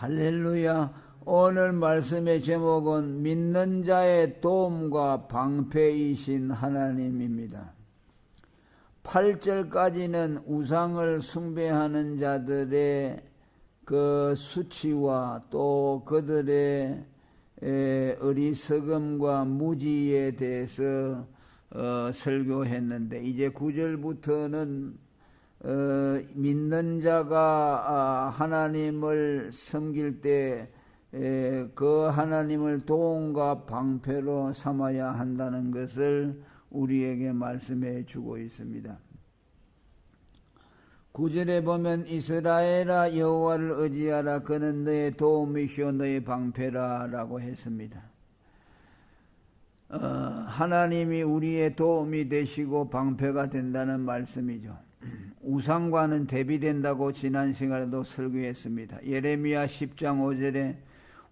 할렐루야. 오늘 말씀의 제목은 믿는 자의 도움과 방패이신 하나님입니다. 8절까지는 우상을 숭배하는 자들의 그 수치와 또 그들의 어리석음과 무지에 대해서 어, 설교했는데 이제 9절부터는 어, 믿는 자가 아, 하나님을 섬길 때 그 하나님을 도움과 방패로 삼아야 한다는 것을 우리에게 말씀해 주고 있습니다. 구절에 보면 이스라엘아 여호와를 의지하라 그는 너의 도움이시오 너의 방패라라고 했습니다. 어, 하나님이 우리의 도움이 되시고 방패가 된다는 말씀이죠. 우상과는 대비된다고 지난 시간에도 설교했습니다. 예레미야 10장 5절에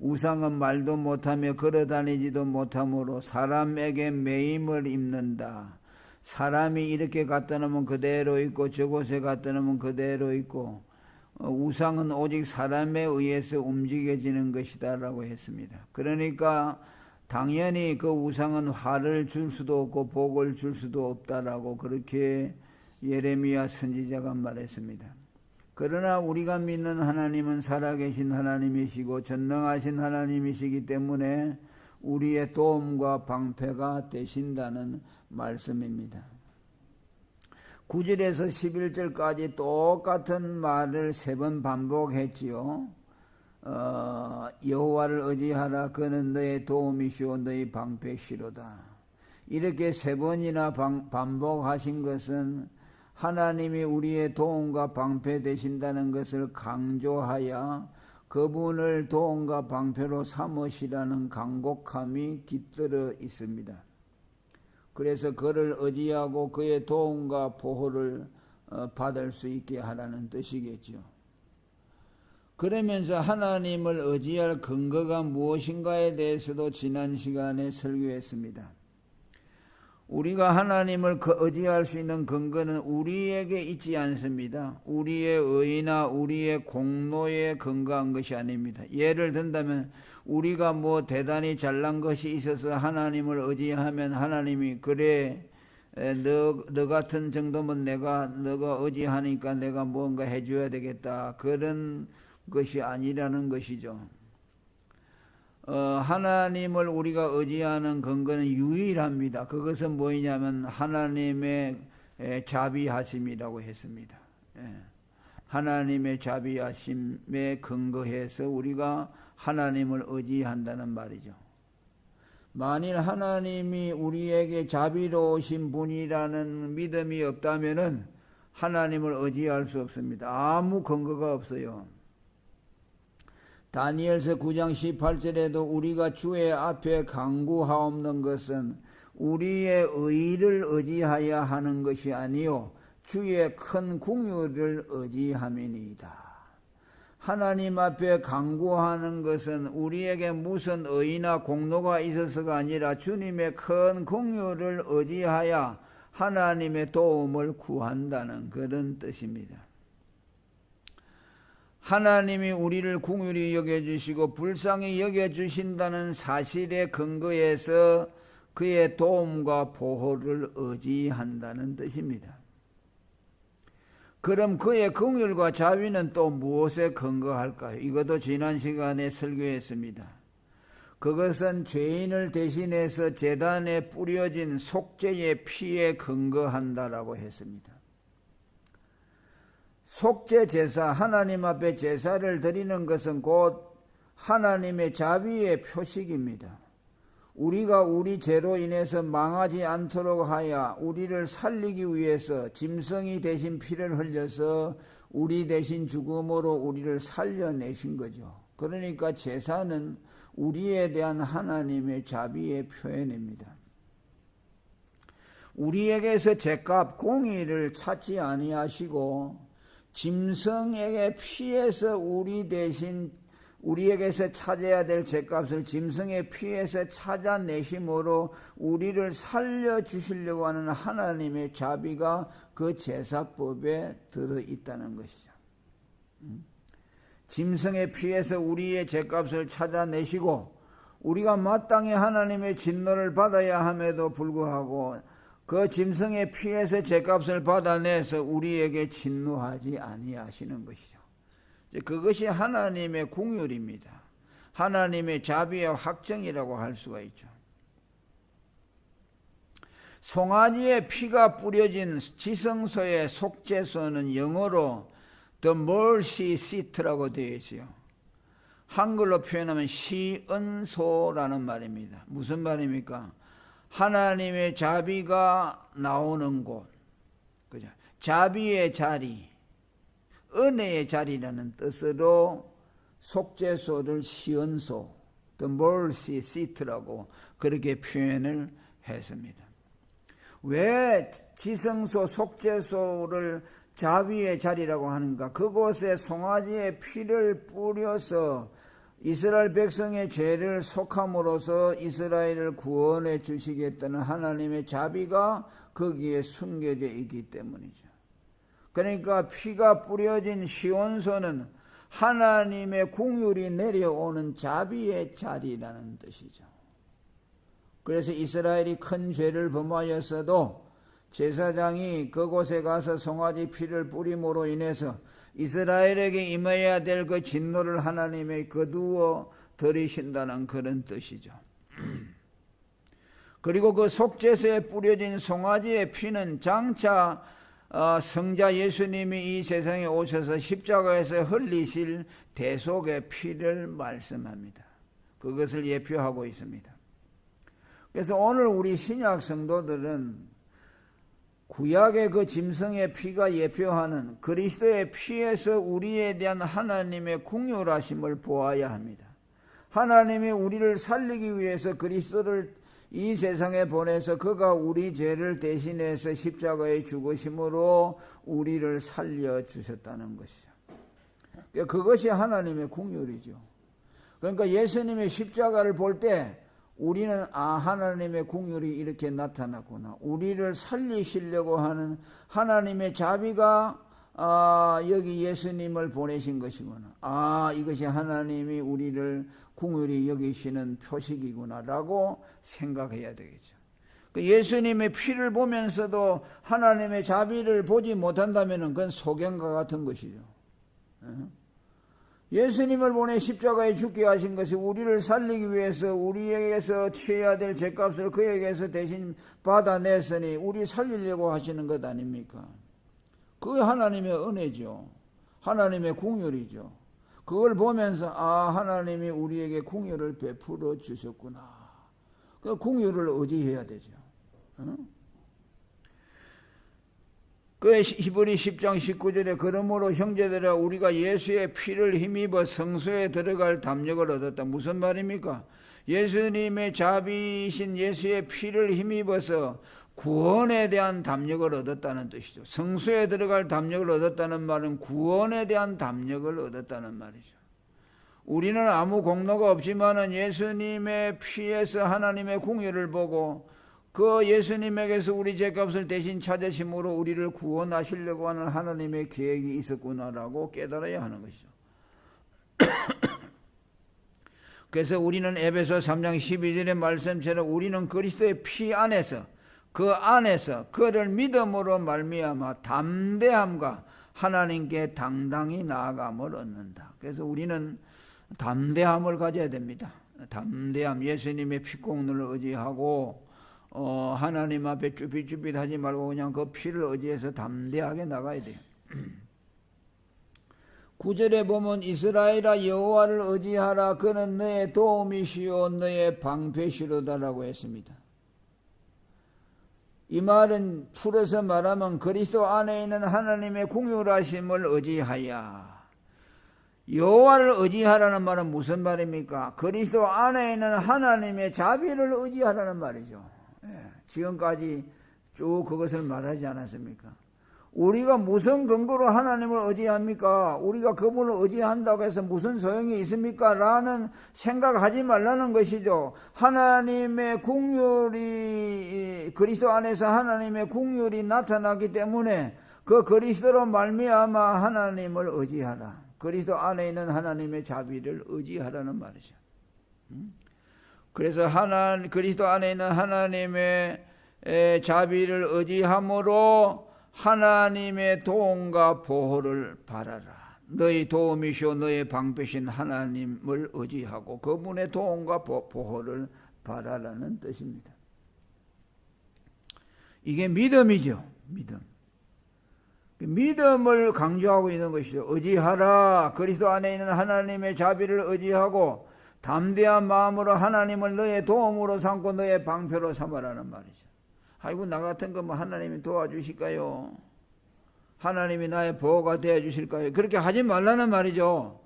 우상은 말도 못하며 걸어다니지도 못하므로 사람에게 매임을 입는다. 사람이 이렇게 갖다 놓으면 그대로 있고 저곳에 갖다 놓으면 그대로 있고 어, 우상은 오직 사람에 의해서 움직여지는 것이다 라고 했습니다. 그러니까 당연히 그 우상은 화를 줄 수도 없고 복을 줄 수도 없다라고 그렇게 예레미야 선지자가 말했습니다. 그러나 우리가 믿는 하나님은 살아계신 하나님이시고 전능하신 하나님이시기 때문에 우리의 도움과 방패가 되신다는 말씀입니다. 9절에서 11절까지 똑같은 말을 세 번 반복했지요. 어, 여호와를 의지하라 그는 너의 도움이시오 너의 방패시로다. 이렇게 세 번이나 방, 반복하신 것은 하나님이 우리의 도움과 방패 되신다는 것을 강조하여 그분을 도움과 방패로 삼으시라는 강곡함이 깃들어 있습니다. 그래서 그를 의지하고 그의 도움과 보호를 어, 받을 수 있게 하라는 뜻이겠죠. 그러면서 하나님을 의지할 근거가 무엇인가에 대해서도 지난 시간에 설교했습니다. 우리가 하나님을 그 의지할 수 있는 근거는 우리에게 있지 않습니다. 우리의 의나 우리의 공로에 근거한 것이 아닙니다. 예를 든다면 우리가 뭐 대단히 잘난 것이 있어서 하나님을 의지하면 하나님이 그래 너, 너 같은 정도면 내가 너가 의지하니까 내가 뭔가 해줘야 되겠다 그런 것이 아니라는 것이죠. 어, 하나님을 우리가 의지하는 근거는 유일합니다. 그것은 뭐냐면 하나님의 자비하심이라고 했습니다. 예. 하나님의 자비하심에 근거해서 우리가 하나님을 의지한다는 말이죠. 만일 하나님이 우리에게 자비로우신 분이라는 믿음이 없다면 하나님을 의지할 수 없습니다. 아무 근거가 없어요. 다니엘서 9장 18절에도 우리가 주의 앞에 강구하옵는 것은 우리의 의를 의지하여 하는 것이 아니요 주의 큰 궁유를 의지함이니이다. 하나님 앞에 강구하는 것은 우리에게 무슨 의나 공로가 있어서가 아니라 주님의 큰 궁유를 의지하여 하나님의 도움을 구한다는 그런 뜻입니다. 하나님이 우리를 궁휼히 여겨주시고 불쌍히 여겨주신다는 사실에 근거해서 그의 도움과 보호를 의지한다는 뜻입니다. 그럼 그의 긍휼과 자비는 또 무엇에 근거할까요? 이것도 지난 시간에 설교했습니다. 그것은 죄인을 대신해서 재단에 뿌려진 속죄의 피에 근거한다라고 했습니다. 속죄 제사, 하나님 앞에 제사를 드리는 것은 곧 하나님의 자비의 표식입니다. 우리가 우리 죄로 인해서 망하지 않도록 하여 우리를 살리기 위해서 짐승이 대신 피를 흘려서 우리 대신 죽음으로 우리를 살려내신 거죠. 그러니까 제사는 우리에 대한 하나님의 자비의 표현입니다. 우리에게서 죄값 공의를 찾지 아니하시고 짐승에게 피해서 우리 대신 우리에게서 찾아야 될 죄값을 짐승의 피해서 찾아내심으로 우리를 살려주시려고 하는 하나님의 자비가 그 제사법에 들어 있다는 것이죠. 음? 짐승의 피에서 우리의 죄값을 찾아내시고 우리가 마땅히 하나님의 진노를 받아야 함에도 불구하고 그 짐승의 피에서 죄값을 받아내서 우리에게 진노하지 아니하시는 것이죠. 그것이 하나님의 궁율입니다. 하나님의 자비의 확정이라고 할 수가 있죠. 송아지의 피가 뿌려진 지성소의 속죄소는 영어로 The Mercy Seat라고 되어 있어요. 한글로 표현하면 시은소라는 말입니다. 무슨 말입니까? 하나님의 자비가 나오는 곳. 그죠? 자비의 자리, 은혜의 자리라는 뜻으로 속죄소를 시은소, The Mercy Seat라고 그렇게 표현을 했습니다. 왜 지성소, 속죄소를 자비의 자리라고 하는가? 그곳에 송아지의 피를 뿌려서 이스라엘 백성의 죄를 속함으로써 이스라엘을 구원해 주시겠다는 하나님의 자비가 거기에 숨겨져 있기 때문이죠. 그러니까 피가 뿌려진 시온소는 하나님의 궁율이 내려오는 자비의 자리라는 뜻이죠. 그래서 이스라엘이 큰 죄를 범하였어도 제사장이 그곳에 가서 송아지 피를 뿌림으로 인해서 이스라엘에게 임해야 될 그 진노를 하나님의 거두어 들이신다는 그런 뜻이죠. 그리고 그 속죄서에 뿌려진 송아지의 피는 장차 어, 성자 예수님이 이 세상에 오셔서 십자가에서 흘리실 대속의 피를 말씀합니다. 그것을 예표하고 있습니다. 그래서 오늘 우리 신약 성도들은 구약의 그 짐승의 피가 예표하는 그리스도의 피에서 우리에 대한 하나님의 궁휼하심을 보아야 합니다. 하나님이 우리를 살리기 위해서 그리스도를 이 세상에 보내서 그가 우리 죄를 대신해서 십자가에 죽으심으로 우리를 살려 주셨다는 것이죠. 그러니까 그것이 하나님의 궁휼이죠. 그러니까 예수님의 십자가를 볼때 우리는 아 하나님의 궁율이 이렇게 나타났구나. 우리를 살리시려고 하는 하나님의 자비가 아, 여기 예수님을 보내신 것이구나. 아, 이것이 하나님이 우리를 궁율이 여기시는 표식이구나라고 생각해야 되겠죠. 그 예수님의 피를 보면서도 하나님의 자비를 보지 못한다면 그건 소경과 같은 것이죠. 예수님을 보내 십자가에 죽게 하신 것이 우리를 살리기 위해서 우리에게서 취해야 될 죄값을 그에게서 대신 받아냈으니 우리 살리려고 하시는 것 아닙니까? 그게 하나님의 은혜죠. 하나님의 궁율이죠. 그걸 보면서 아 하나님이 우리에게 궁율을 베풀어 주셨구나. 그 궁율을 의지해야 되죠. 응? 그 히브리 10장 19절에 그러므로 형제들아 우리가 예수의 피를 힘입어 성소에 들어갈 담력을 얻었다. 무슨 말입니까? 예수님의 자비이신 예수의 피를 힘입어서 구원에 대한 담력을 얻었다는 뜻이죠. 성소에 들어갈 담력을 얻었다는 말은 구원에 대한 담력을 얻었다는 말이죠. 우리는 아무 공로가 없지만은 예수님의 피에서 하나님의 궁유를 보고 그 예수님에게서 우리 죄값을 대신 찾으심으로 우리를 구원하시려고 하는 하나님의 계획이 있었구나라고 깨달아야 하는 것이죠. 그래서 우리는 에베소 3장 12절의 말씀처럼 우리는 그리스도의 피 안에서 그 안에서 그를 믿음으로 말미암아 담대함과 하나님께 당당히 나아감을 얻는다. 그래서 우리는 담대함을 가져야 됩니다. 담대함 예수님의 피공로를 의지하고 어, 하나님 앞에 쭈삣쭈삣 하지 말고 그냥 그 피를 의지해서 담대하게 나가야 돼요. 구절에 보면 이스라엘아 여호와를 의지하라 그는 너의 도움이시오 너의 방패시로다라고 했습니다. 이 말은 풀어서 말하면 그리스도 안에 있는 하나님의 공유하심을 의지하여 여호와를 의지하라는 말은 무슨 말입니까? 그리스도 안에 있는 하나님의 자비를 의지하라는 말이죠. 지금까지 쭉 그것을 말하지 않았습니까? 우리가 무슨 근거로 하나님을 의지합니까? 우리가 그분을 의지한다고 해서 무슨 소용이 있습니까? 라는 생각하지 말라는 것이죠. 하나님의 궁율이 그리스도 안에서 하나님의 궁율이 나타나기 때문에 그 그리스도로 말미암아 하나님을 의지하라. 그리스도 안에 있는 하나님의 자비를 의지하라는 말이죠. 음? 그래서 하나 그리스도 안에 있는 하나님의 자비를 의지함으로 하나님의 도움과 보호를 바라라. 너희 도움이시오 너의 방패신 하나님을 의지하고 그분의 도움과 보호를 바라라는 뜻입니다. 이게 믿음이죠. 믿음. 그 믿음을 강조하고 있는 것이죠. 의지하라. 그리스도 안에 있는 하나님의 자비를 의지하고 담대한 마음으로 하나님을 너의 도움으로 삼고 너의 방패로 삼아라는 말이죠. 아이고 나 같은 거뭐 하나님이 도와주실까요? 하나님이 나의 보호가 되어 주실까요? 그렇게 하지 말라는 말이죠.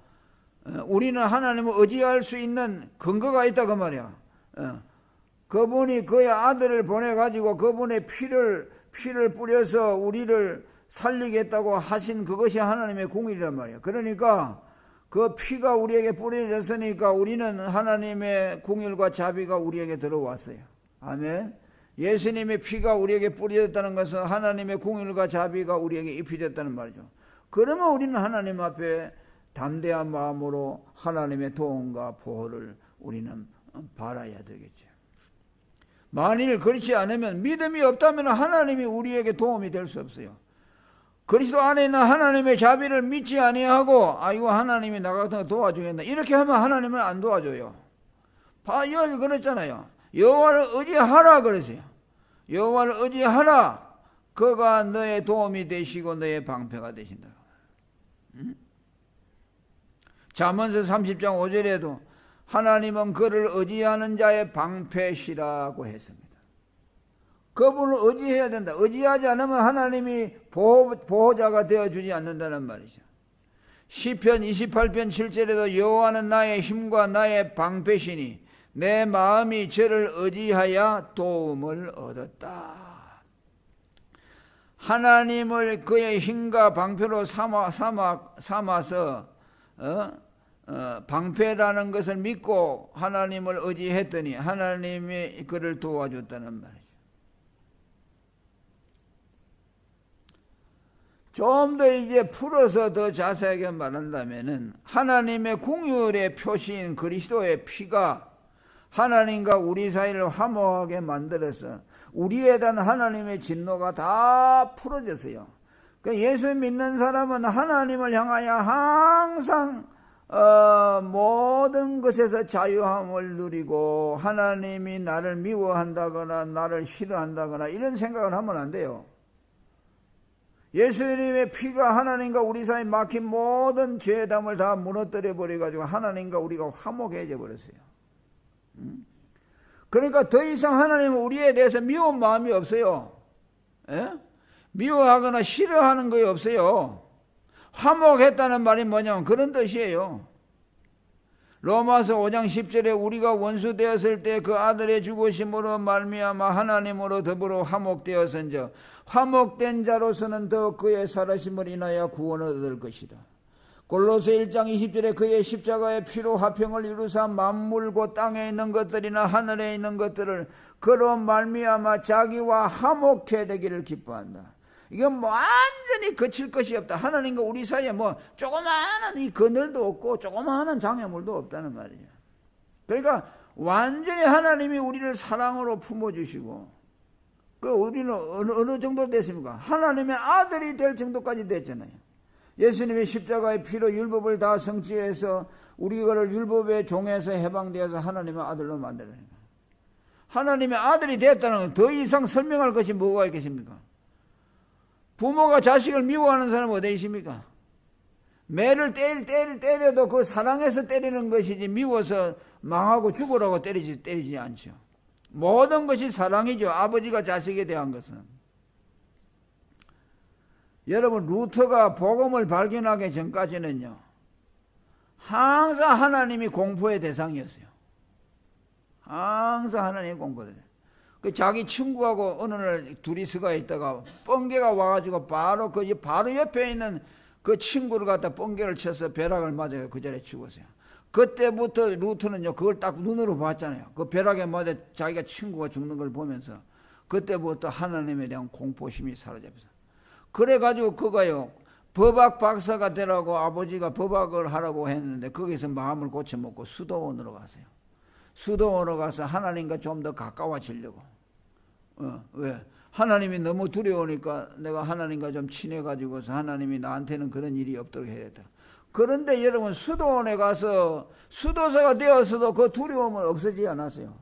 어, 우리는 하나님을 의지할 수 있는 근거가 있다 그 말이야. 어, 그분이 그의 아들을 보내 가지고 그분의 피를 피를 뿌려서 우리를 살리겠다고 하신 그것이 하나님의 공일이란 말이야. 그러니까 그 피가 우리에게 뿌려졌으니까 우리는 하나님의 공일과 자비가 우리에게 들어왔어요. 아멘. 예수님의 피가 우리에게 뿌려졌다는 것은 하나님의 공일과 자비가 우리에게 입히됐다는 말이죠. 그러면 우리는 하나님 앞에 담대한 마음으로 하나님의 도움과 보호를 우리는 바라야 되겠죠. 만일 그렇지 않으면 믿음이 없다면 하나님이 우리에게 도움이 될 수 없어요. 그리스도 안에 있는 하나님의 자비를 믿지 아니하고 아이고 하나님이 나 같은 거 도와주겠다 이렇게 하면 하나님은 안 도와줘요. 여기 그랬잖아요. 여호와를 의지하라 그랬어요. 여호와를 의지하라. 그가 너의 도움이 되시고 너의 방패가 되신다. 응? 잠언서 30장 5절에도 하나님은 그를 의지하는 자의 방패시라고 했습니다. 그분을 의지해야 된다. 의지하지 않으면 하나님이 보호, 보호자가 되어주지 않는다는 말이죠. 시편 28편 7절에도 여호와는 나의 힘과 나의 방패시니 내 마음이 저를 의지하여 도움을 얻었다. 하나님을 그의 힘과 방패로 삼아, 삼아, 삼아서 어? 어, 방패라는 것을 믿고 하나님을 의지했더니 하나님이 그를 도와줬다는 말이죠. 좀 더 이제 풀어서 더 자세하게 말한다면은 하나님의 공율의 표시인 그리스도의 피가 하나님과 우리 사이를 화목하게 만들어서 우리에 대한 하나님의 진노가 다 풀어졌어요. 그러니까 예수 믿는 사람은 하나님을 향하여 항상 어, 모든 것에서 자유함을 누리고 하나님이 나를 미워한다거나 나를 싫어한다거나 이런 생각을 하면 안 돼요. 예수님의 피가 하나님과 우리 사이 막힌 모든 죄담을 다 무너뜨려 버려 가지고 하나님과 우리가 화목해져 버렸어요. 그러니까 더 이상 하나님은 우리에 대해서 미운 마음이 없어요. 에? 예? 미워하거나 싫어하는 것이 없어요. 화목했다는 말이 뭐냐면 그런 뜻이에요. 로마서 5장 10절에 우리가 원수 되었을 때 그 아들의 죽으심으로 말미암아 하나님으로 더불어 화목되었은즉 화목된 자로서는 더 그의 살아심을 인하여 구원을 얻을 것이다. 골로새 1장 20절에 그의 십자가의 피로 화평을 이루사 만물고 땅에 있는 것들이나 하늘에 있는 것들을 그로 말미암아 자기와 화목해 되기를 기뻐한다. 이건 뭐 완전히 거칠 것이 없다. 하나님과 우리 사이에 뭐 조그마한 이 그늘도 없고 조그마한 장애물도 없다는 말이죠. 그러니까 완전히 하나님이 우리를 사랑으로 품어주시고 그 우리는 어느, 어느 정도 됐습니까? 하나님의 아들이 될 정도까지 됐잖아요. 예수님의 십자가의 피로 율법을 다 성취해서 우리를 율법의 종에서 해방되어서 하나님의 아들로 만들어요. 하나님의 아들이 됐다는 더 이상 설명할 것이 뭐가 있겠습니까? 부모가 자식을 미워하는 사람은 어디 있습니까? 매를 때리, 때리, 때려도 그 사랑해서 때리는 것이지 미워서 망하고 죽으라고 때리지, 때리지 않죠. 모든 것이 사랑이죠. 아버지가 자식에 대한 것은. 여러분 루터가 복음을 발견하기 전까지는요. 항상 하나님이 공포의 대상이었어요. 항상 하나님의 공포의 대상. 그 자기 친구하고 어느 날 둘이 서가 있다가 뻥개가 와가지고 바로 그 바로 옆에 있는 그 친구를 갖다 뻥개를 쳐서 벼락을 맞아요. 그 자리에 죽었어요. 그때부터 루트는요 그걸 딱 눈으로 봤잖아요. 그 벼락에 맞아 자기가 친구가 죽는 걸 보면서 그때부터 하나님에 대한 공포심이 사라졌어요. 그래가지고 그가요 법학 박사가 되라고 아버지가 법학을 하라고 했는데 거기서 마음을 고쳐먹고 수도원으로 갔어요. 수도원으로 가서 하나님과 좀 더 가까워지려고. 어, 왜? 하나님이 너무 두려우니까 내가 하나님과 좀 친해가지고서 하나님이 나한테는 그런 일이 없도록 해야겠다. 그런데 여러분 수도원에 가서 수도사가 되어서도 그 두려움은 없어지지 않았어요.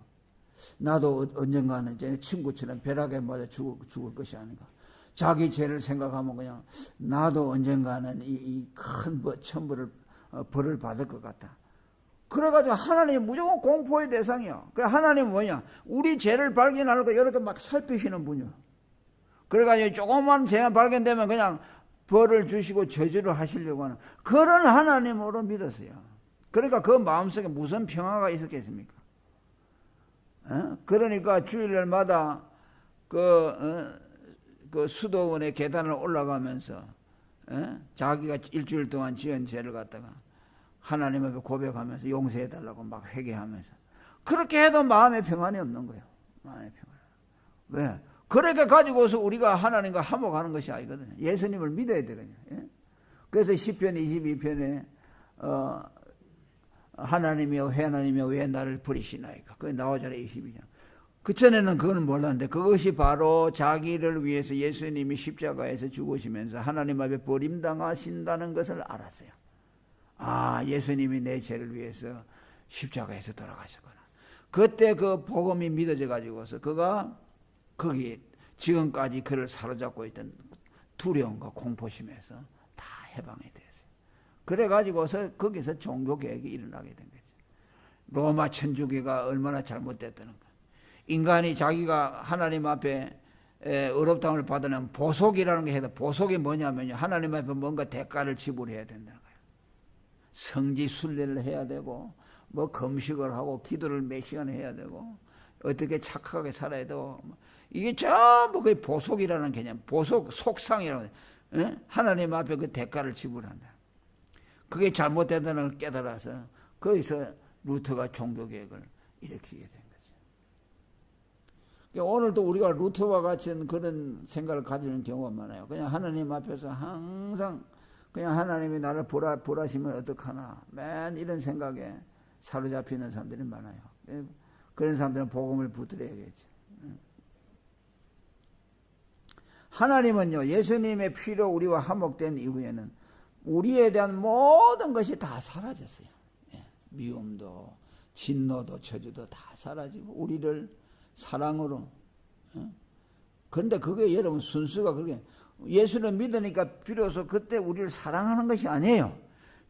나도 언젠가는 제 친구처럼 벼락에 맞아 죽을, 죽을 것이 아닌가. 자기 죄를 생각하면 그냥 나도 언젠가는 이 큰 천벌을 어, 벌을 받을 것 같다. 그래가지고 하나님 무조건 공포의 대상이야. 그 하나님 뭐냐? 우리 죄를 발견하고 이렇게 막 살피시는 분이야. 그래가지고 조금만 죄가 발견되면 그냥 벌을 주시고 저주를 하시려고 하는 그런 하나님으로 믿었어요. 그러니까 그 마음속에 무슨 평화가 있었겠습니까? 어? 그러니까 주일날마다 그, 어? 그 수도원의 계단을 올라가면서 어? 자기가 일주일 동안 지은 죄를 갖다가 하나님 앞에 고백하면서 용서해 달라고 막 회개하면서 그렇게 해도 마음의 평안이 없는 거예요. 마음의 평안. 왜? 그렇게 가지고서 우리가 하나님과 화목하는 것이 아니거든요. 예수님을 믿어야 되거든요. 예? 그래서 10편 22편에 어, 하나님이여 하나님이여 왜 나를 버리시나이까. 그게 나오잖아요. 22장. 그전에는 그거는 몰랐는데 그것이 바로 자기를 위해서 예수님이 십자가에서 죽으시면서 하나님 앞에 버림당하신다는 것을 알았어요. 아, 예수님이 내 죄를 위해서 십자가에서 돌아가셨구나. 그때 그 복음이 믿어져 가지고서 그가 거기 지금까지 그를 사로잡고 있던 두려움과 공포심에서 다 해방이 됐어요. 그래 가지고서 거기서 종교 개혁이 일어나게 된 거죠. 로마 천주교가 얼마나 잘못됐다는 거. 인간이 자기가 하나님 앞에 어렵다을 받으면 보속이라는 게 해도 보속이 뭐냐면요. 하나님 앞에 뭔가 대가를 지불해야 거예요. 성지 순례를 해야 되고 뭐 금식을 하고 기도를 몇 시간 해야 되고 어떻게 착하게 살아야 되고 이게 전부 그 보속이라는 개념, 보속 속상이라는 에? 하나님 앞에 그 대가를 지불한다. 그게 잘못된다는 걸 깨달아서 거기서 루터가 종교 개혁을 일으키게 돼. 그러니까 오늘도 우리가 루트와 같은 그런 생각을 가지는 경우가 많아요. 그냥 하나님 앞에서 항상 그냥 하나님이 나를 보라, 보라시면 어떡하나. 맨 이런 생각에 사로잡히는 사람들이 많아요. 예, 그런 사람들은 복음을 붙들어야겠죠. 예. 하나님은요, 예수님의 피로 우리와 화목된 이후에는 우리에 대한 모든 것이 다 사라졌어요. 예, 미움도, 진노도, 저주도 다 사라지고, 우리를 사랑으로. 어? 그런데 그게 여러분 순수가 그게 예수를 믿으니까 비로소 그때 우리를 사랑하는 것이 아니에요.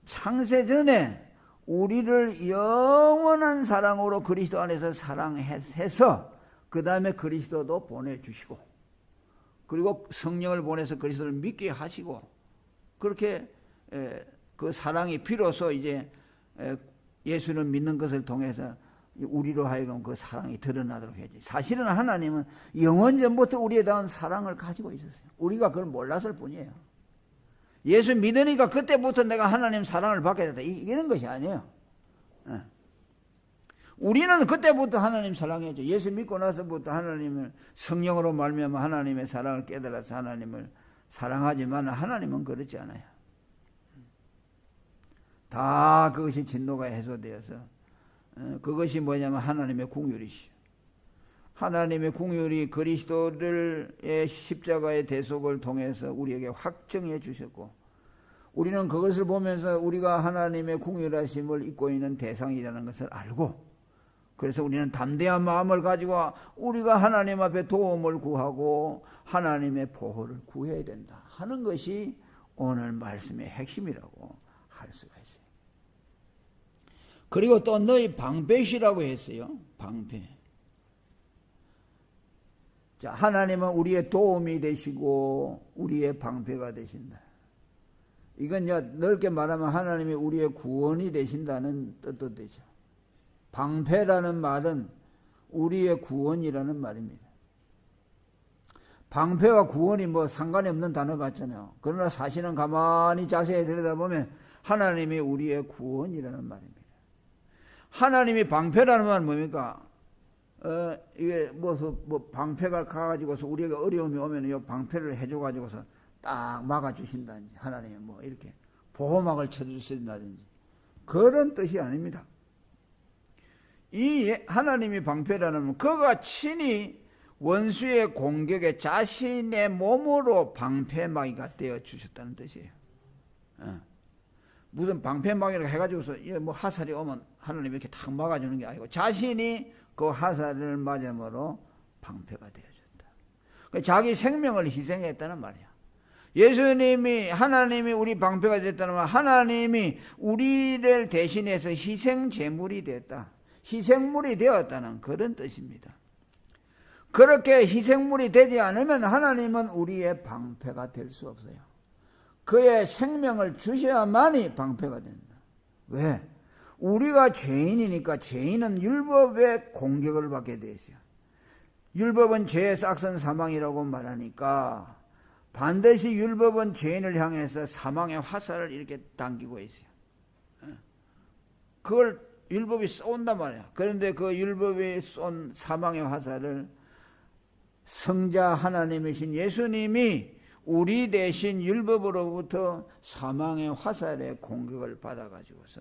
창세 전에 우리를 영원한 사랑으로 그리스도 안에서 사랑해서 그 다음에 그리스도도 보내주시고 그리고 성령을 보내서 그리스도를 믿게 하시고 그렇게 그 사랑이 비로소 이제 예수를 믿는 것을 통해서 우리로 하여금 그 사랑이 드러나도록 해야지. 사실은 하나님은 영원 전부터 우리에 대한 사랑을 가지고 있었어요. 우리가 그걸 몰랐을 뿐이에요. 예수 믿으니까 그때부터 내가 하나님 사랑을 받게 됐다. 이런 것이 아니에요. 예. 우리는 그때부터 하나님 사랑했죠. 예수 믿고 나서부터 하나님을 성령으로 말미암아 하나님의 사랑을 깨달아서 하나님을 사랑하지만 하나님은 그렇지 않아요. 다 그것이 진노가 해소되어서 어, 그것이 뭐냐면 하나님의 궁율이시죠. 하나님의 궁율이 그리스도를 십자가의 대속을 통해서 우리에게 확정해 주셨고 우리는 그것을 보면서 우리가 하나님의 궁율하심을 입고 있는 대상이라는 것을 알고 그래서 우리는 담대한 마음을 가지고 우리가 하나님 앞에 도움을 구하고 하나님의 보호를 구해야 된다 하는 것이 오늘 말씀의 핵심이라고 할 수가 있습니다. 그리고 또 너희 방패시라고 했어요. 방패. 자, 하나님은 우리의 도움이 되시고 우리의 방패가 되신다. 이건 넓게 말하면 하나님이 우리의 구원이 되신다는 뜻도 되죠. 방패라는 말은 우리의 구원이라는 말입니다. 방패와 구원이 뭐 상관이 없는 단어 같잖아요. 그러나 사실은 가만히 자세히 들여다보면 하나님이 우리의 구원이라는 말입니다. 하나님이 방패라는 말은 뭡니까? 어, 이게 뭐, 뭐 방패가 가가지고서 우리에게 어려움이 오면 이 방패를 해줘가지고서 딱 막아주신다든지 하나님이 뭐 이렇게 보호막을 쳐주신다든지 그런 뜻이 아닙니다. 이 하나님이 방패라는 그가 친히 원수의 공격에 자신의 몸으로 방패막이가 되어 주셨다는 뜻이에요. 어. 무슨 방패막이라고 해가지고서 뭐 하살이 오면 하나님이 이렇게 탁 막아주는 게 아니고 자신이 그 하살을 맞음으로 방패가 되어줬다. 그러니까 자기 생명을 희생했다는 말이야. 예수님이 하나님이 우리 방패가 됐다는 말, 하나님이 우리를 대신해서 희생 제물이 됐다. 희생물이 되었다는 그런 뜻입니다. 그렇게 희생물이 되지 않으면 하나님은 우리의 방패가 될 수 없어요. 그의 생명을 주셔야만이 방패가 된다. 왜? 우리가 죄인이니까 죄인은 율법의 공격을 받게 되어 있어요. 율법은 죄의 싹선 사망이라고 말하니까 반드시 율법은 죄인을 향해서 사망의 화살을 이렇게 당기고 있어요. 그걸 율법이 쏜단 말이야. 그런데 그 율법이 쏜 사망의 화살을 성자 하나님이신 예수님이 우리 대신 율법으로부터 사망의 화살의 공격을 받아가지고서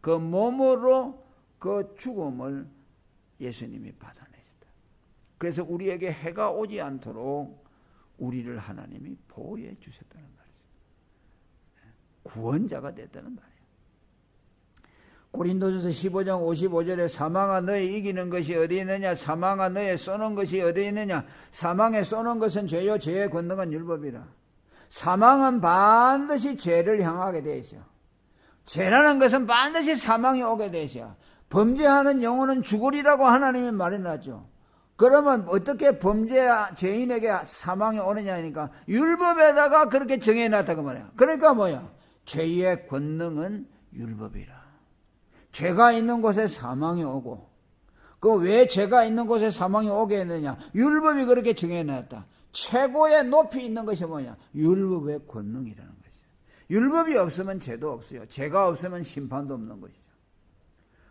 그 몸으로 그 죽음을 예수님이 받아내셨다. 그래서 우리에게 해가 오지 않도록 우리를 하나님이 보호해 주셨다는 말이죠. 구원자가 됐다는 말이에요. 고린도전서 15장 55절에 사망아 너희 이기는 것이 어디 있느냐? 사망아 너희 쏘는 것이 어디 있느냐? 사망에 쏘는 것은 죄요 죄의 권능은 율법이라. 사망은 반드시 죄를 향하게 되어 있어요. 죄라는 것은 반드시 사망이 오게 되어 있어요. 범죄하는 영혼은 죽으리라고 하나님이 말해놨죠. 그러면 어떻게 범죄 죄인에게 사망이 오느냐니까 율법에다가 그렇게 정해놨다고 말이야 그러니까 뭐야 죄의 권능은 율법이라 죄가 있는 곳에 사망이 오고 그 왜 죄가 있는 곳에 사망이 오게 했느냐? 율법이 그렇게 정해놨다. 최고의 높이 있는 것이 뭐냐? 율법의 권능이라는 것이죠. 율법이 없으면 죄도 없어요. 죄가 없으면 심판도 없는 것이죠.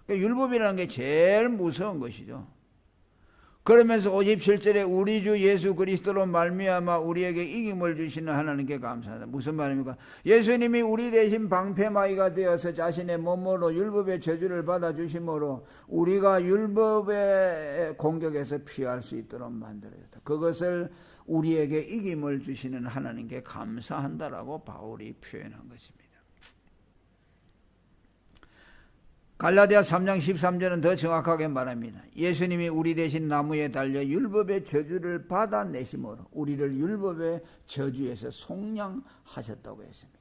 그러니까 율법이라는 게 제일 무서운 것이죠 그러면서 57절에 우리 주 예수 그리스도로 말미암아 우리에게 이김을 주시는 하나님께 감사하다. 무슨 말입니까? 예수님이 우리 대신 방패마이가 되어서 자신의 몸으로 율법의 저주를 받아 주심으로 우리가 율법의 공격에서 피할 수 있도록 만들어졌다. 그것을 우리에게 이김을 주시는 하나님께 감사한다라고 바울이 표현한 것입니다. 갈라디아 3장 13절은 더 정확하게 말합니다. 예수님이 우리 대신 나무에 달려 율법의 저주를 받아내심으로 우리를 율법의 저주에서 속량하셨다고 했습니다.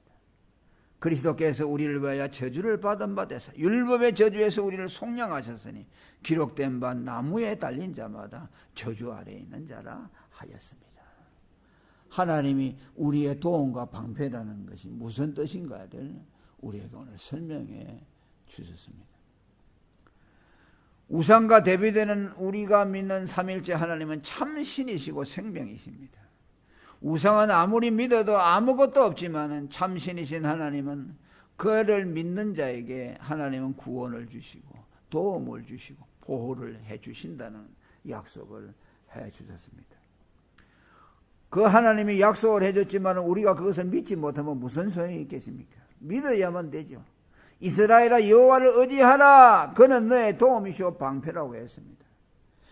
그리스도께서 우리를 위하여 저주를 받은 바 되사 율법의 저주에서 우리를 속량하셨으니 기록된 바 나무에 달린 자마다 저주 아래 있는 자라 하였습니다. 하나님이 우리의 도움과 방패라는 것이 무슨 뜻인가를 우리에게 오늘 설명해 주셨습니다. 우상과 대비되는 우리가 믿는 삼일째 하나님은 참 신이시고 생명이십니다. 우상은 아무리 믿어도 아무것도 없지만 참 신이신 하나님은 그를 믿는 자에게 하나님은 구원을 주시고 도움을 주시고 보호를 해 주신다는 약속을 해 주셨습니다. 그 하나님이 약속을 해 줬지만 우리가 그것을 믿지 못하면 무슨 소용이 있겠습니까? 믿어야만 되죠. 이스라엘아 여호와를 의지하라. 그는 너의 도움이시오 방패라고 했습니다.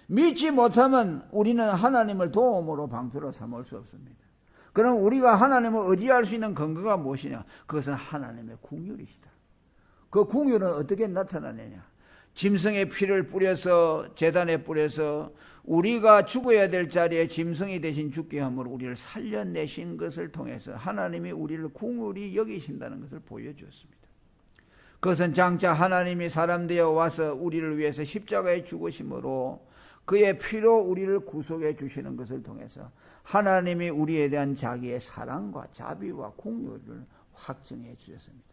믿지 못하면 우리는 하나님을 도움으로 방패로 삼을 수 없습니다. 그럼 우리가 하나님을 의지할 수 있는 근거가 무엇이냐? 그것은 하나님의 궁율이시다. 그 궁율은 어떻게 나타나느냐? 짐승의 피를 뿌려서 재단에 뿌려서 우리가 죽어야 될 자리에 짐승이 대신 죽게 함으로 우리를 살려내신 것을 통해서 하나님이 우리를 궁율이 여기신다는 것을 보여주었습니다. 그것은 장차 하나님이 사람 되어 와서 우리를 위해서 십자가에 죽으심으로 그의 피로 우리를 구속해 주시는 것을 통해서 하나님이 우리에 대한 자기의 사랑과 자비와 공유를 확증해 주셨습니다.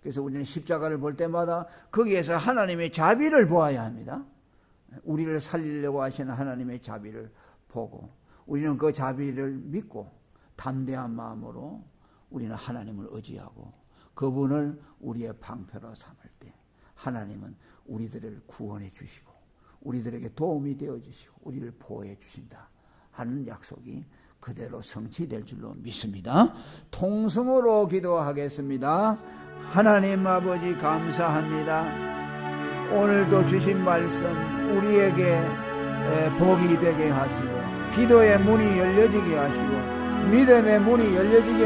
그래서 우리는 십자가를 볼 때마다 거기에서 하나님의 자비를 보아야 합니다. 우리를 살리려고 하시는 하나님의 자비를 보고 우리는 그 자비를 믿고 담대한 마음으로 우리는 하나님을 의지하고 그분을 우리의 방패로 삼을 때 하나님은 우리들을 구원해 주시고 우리들에게 도움이 되어 주시고 우리를 보호해 주신다 하는 약속이 그대로 성취될 줄로 믿습니다. 통성으로 기도하겠습니다. 하나님 아버지 감사합니다. 오늘도 주신 말씀 우리에게 복이 되게 하시고 기도의 문이 열려지게 하시고 믿음의 문이 열려지게